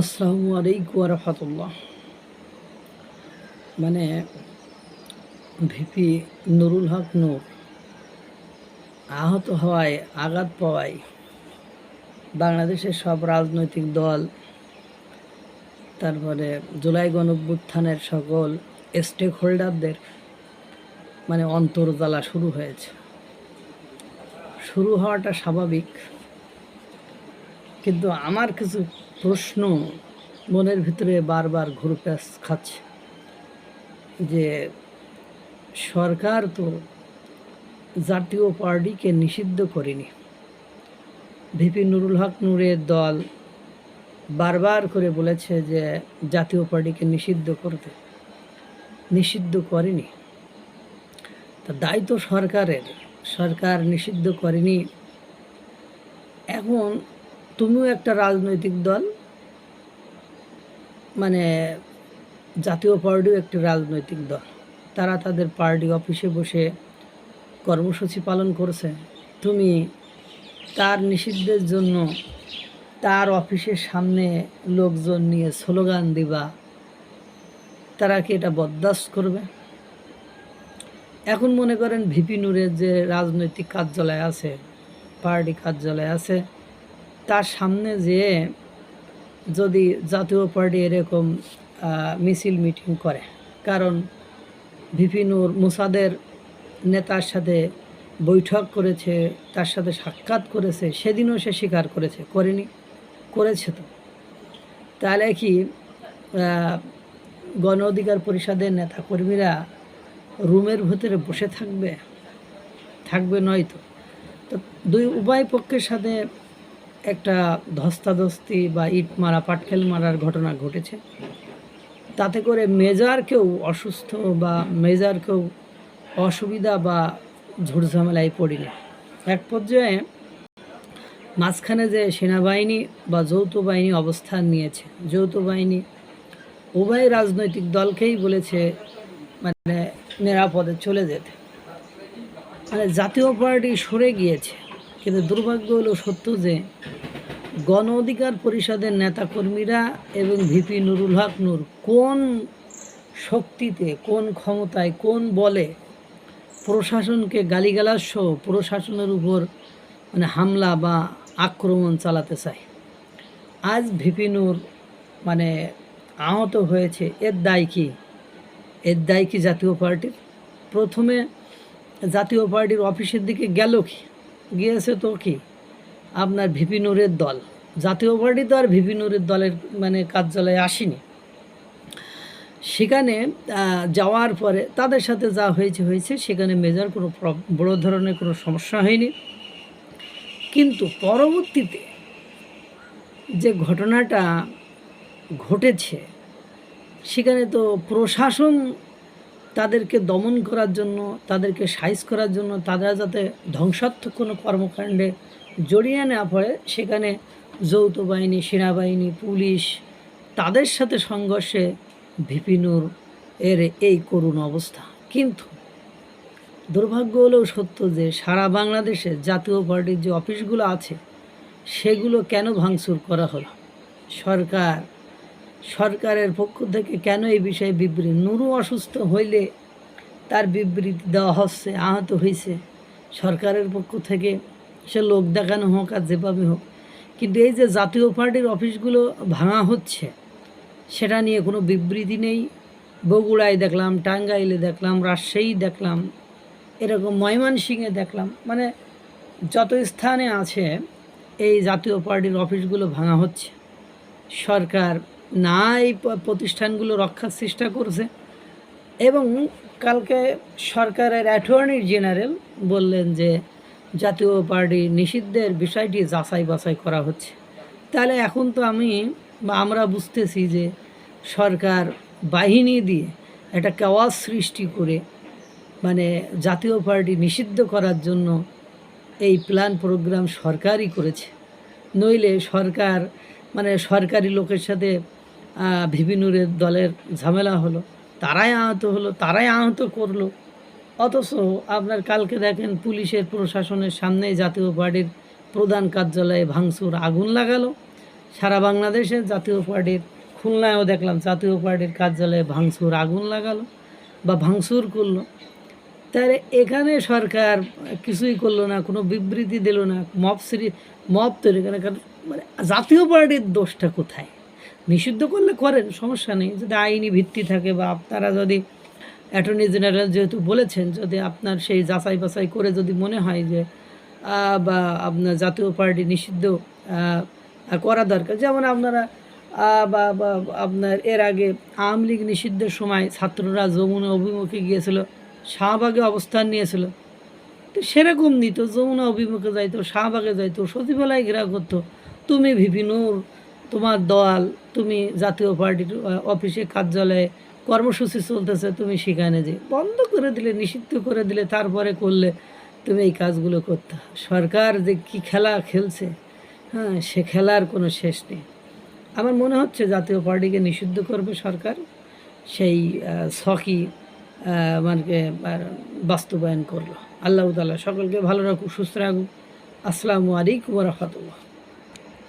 আসসালামু আলাইকুম রহমতুল্লাহ। মানে ভিপি নুরুল হক নূর আহত হওয়ায়, আঘাত পাওয়ায় বাংলাদেশের সব রাজনৈতিক দল, তারপরে জুলাই গণভ্যুত্থানের সকল স্টেক হোল্ডারদের মানে অন্তর্জালা শুরু হয়েছে। শুরু হওয়াটা স্বাভাবিক, কিন্তু আমার কিছু প্রশ্ন মনের ভিতরে বারবার ঘুরপ্যাস খাচ্ছে যে সরকার তো জাতীয় পার্টিকে নিষিদ্ধ করেনি। ভিপি নুরুল হক নূরের দল বারবার করে বলেছে যে জাতীয় পার্টিকে নিষিদ্ধ করতে, নিষিদ্ধ করেনি। তা দায়িত্ব সরকারের, সরকার নিষিদ্ধ করেনি। এখন তুমিও একটা রাজনৈতিক দল মানে জাতীয় পার্টিও একটি রাজনৈতিক দল। তারা তাদের পার্টি অফিসে বসে কর্মসূচি পালন করছে। তুমি তার নিষিদ্ধের জন্য তার অফিসের সামনে লোকজন নিয়ে স্লোগান দিবা, তারা কি এটা বরদাস্ত করবে? এখন মনে করেন ভিপি নূরের যে রাজনৈতিক কার্যালয় আছে, পার্টি কার্যালয় আছে, তার সামনে যেয়ে যদি জাতীয় পার্টি এরকম মিছিল মিটিং করে। কারণ ভিপিনুর মুসাদের নেতার সাথে বৈঠক করেছে, তার সাথে সাক্ষাৎ করেছে, সেদিনও সে স্বীকার করেছে। করেনি, করেছে তো। তাহলে কি গণ অধিকার পরিষদের নেতাকর্মীরা রুমের ভেতরে বসে থাকবে? থাকবে নয়তো। তো দুই উভয় পক্ষের সাথে একটা ধস্তাধস্তি বা ইট মারা, পাটকেল মারার ঘটনা ঘটেছে। তাতে করে মেজার কেউ অসুস্থ বা মেজার কেউ অসুবিধা বা ঝুটঝামেলায় পড়িনি এক পর্যায়ে মাঝখানে যে সেনাবাহিনী বা যৌথ বাহিনী অবস্থান নিয়েছে যৌথ বাহিনী উভয় রাজনৈতিক দলকেই বলেছে মানে নিরাপদে চলে যেতে। মানে জাতীয় পার্টি সরে গিয়েছে। কিন্তু দুর্ভাগ্য হলো সত্য যে গণ অধিকার পরিষদের নেতাকর্মীরা এবং ভিপি নুরুল হক নূর কোন শক্তিতে, কোন ক্ষমতায়, কোন বলে প্রশাসনকে গালিগালাজ সহ প্রশাসনের উপর মানে হামলা বা আক্রমণ চালাতে চায়। আজ ভিপি নূর মানে আহত হয়েছে, এর দায় কি? এর দায় কি জাতীয় পার্টির? প্রথমে জাতীয় পার্টির অফিসের দিকে গেল কি? গিয়েছে তো কি? আপনার ভিপি নূরের দল। জাতীয় পার্টি তো আর ভিপি নূরের দলের মানে কার্যালয়ে আসেনি। সেখানে যাওয়ার পরে তাদের সাথে যা হয়েছে হয়েছে, সেখানে মেজার কোনো বড় ধরনের কোনো সমস্যা হয়নি। কিন্তু পরবর্তীতে যে ঘটনাটা ঘটেছে, সেখানে তো প্রশাসন তাদেরকে দমন করার জন্য, তাদেরকে সাইজ করার জন্য, তারা যাতে ধ্বংসাত্মক কোনো কর্মকাণ্ডে জড়িয়ে না পড়ে, সেখানে যৌথ বাহিনী, সেনাবাহিনী, পুলিশ তাদের সাথে সংঘর্ষে ভিপিনুর এর এই করুণ অবস্থা। কিন্তু দুর্ভাগ্য হলেও সত্য যে সারা বাংলাদেশে জাতীয় পার্টির যে অফিসগুলো আছে, সেগুলো কেন ভাঙচুর করা হলো? সরকার সরকারের পক্ষ থেকে কেন এই বিষয়ে বিবৃতি? নুরু অসুস্থ হইলে তার বিবৃতি দেওয়া হচ্ছে, আহত হয়েছে সরকারের পক্ষ থেকে সে লোক দেখানো হোক আর যেভাবে হোক। কিন্তু এই যে জাতীয় পার্টির অফিসগুলো ভাঙা হচ্ছে, সেটা নিয়ে কোনো বিবৃতি নেই। বগুড়ায় দেখলাম, টাঙ্গাইলে দেখলাম, রাজশাহী দেখলাম, এরকম ময়মনসিংহে দেখলাম। মানে যত স্থানে আছে, এই জাতীয় পার্টির অফিসগুলো ভাঙা হচ্ছে। সরকার না এই প্রতিষ্ঠানগুলো রক্ষার চেষ্টা করছে। এবং কালকে সরকারের অ্যাটর্নি জেনারেল বললেন যে, জাতীয় পার্টি নিষিদ্ধের বিষয়টি যাচাই বাছাই করা হচ্ছে। তাহলে এখন তো আমি, বা আমরা বুঝতেছি যে, সরকার বাহিনী দিয়ে একটা কেওয়াজ সৃষ্টি করে মানে জাতীয় পার্টি নিষিদ্ধ করার জন্য এই প্ল্যান প্রোগ্রাম সরকারই করেছে। নইলে সরকার মানে সরকারি লোকের সাথে ভিবিনুরের দলের ঝামেলা হলো। তারাই আহত হলো, তারাই আহত করল। অথচ আপনার কালকে দেখেন পুলিশের, প্রশাসনের সামনে জাতীয় পার্টির প্রধান কার্যালয়ে ভাঙচুর আগুন লাগালো। সারা বাংলাদেশে জাতীয় পার্টির খুলনায়ও দেখলাম জাতীয় পার্টির কার্যালয়ে ভাঙচুর আগুন লাগালো বা ভাঙচুর করল। তাহলে এখানে সরকার কিছুই করল না, কোনো বিবৃতি দিল না, মব সিরি, মব তৈরি মানে জাতীয় পার্টির দোষটা কোথায়? নিষিদ্ধ করলে করেন, সমস্যা নেই। যদি আইনি ভিত্তি থাকে বা আপনারা যদি অ্যাটর্নি জেনারেল যেহেতু বলেছেন, যদি আপনার সেই যাচাই বাছাই করে যদি মনে হয় যে বা আপনার জাতীয় পার্টি নিষিদ্ধ করা দরকার। যেমন আপনারা বা আপনার এর আগে আওয়ামী লীগ নিষিদ্ধের সময় ছাত্ররা যমুনা অভিমুখে গিয়েছিল, শাহবাগে অবস্থান নিয়েছিল। তো সেরকম নিত, যমুনা অভিমুখে যাইতো, শাহবাগে যাইতো, সচিবালয় ঘেরা করতো। তুমি ভিপি নূর তোমার দল তুমি জাতীয় পার্টির অফিসে কার্যালয়ে কর্মসূচি চলতেছে তুমি সেখানে যে বন্ধ করে দিলে নিষিদ্ধ করে দিলে তারপরে করলে তুমি এই কাজগুলো করতে সরকার যে কি খেলা খেলছে হ্যাঁ সে খেলার কোনো শেষ নেই। আমার মনে হচ্ছে জাতীয় পার্টিকে নিষিদ্ধ করবে সরকার সেই আহ, মানে বাস্তবায়ন করল। আল্লাহ তালা সকলকে ভালো রাখুক সুস্থ রাখুক। আসসালামু আলাইকুম রহমতুল্লাহ।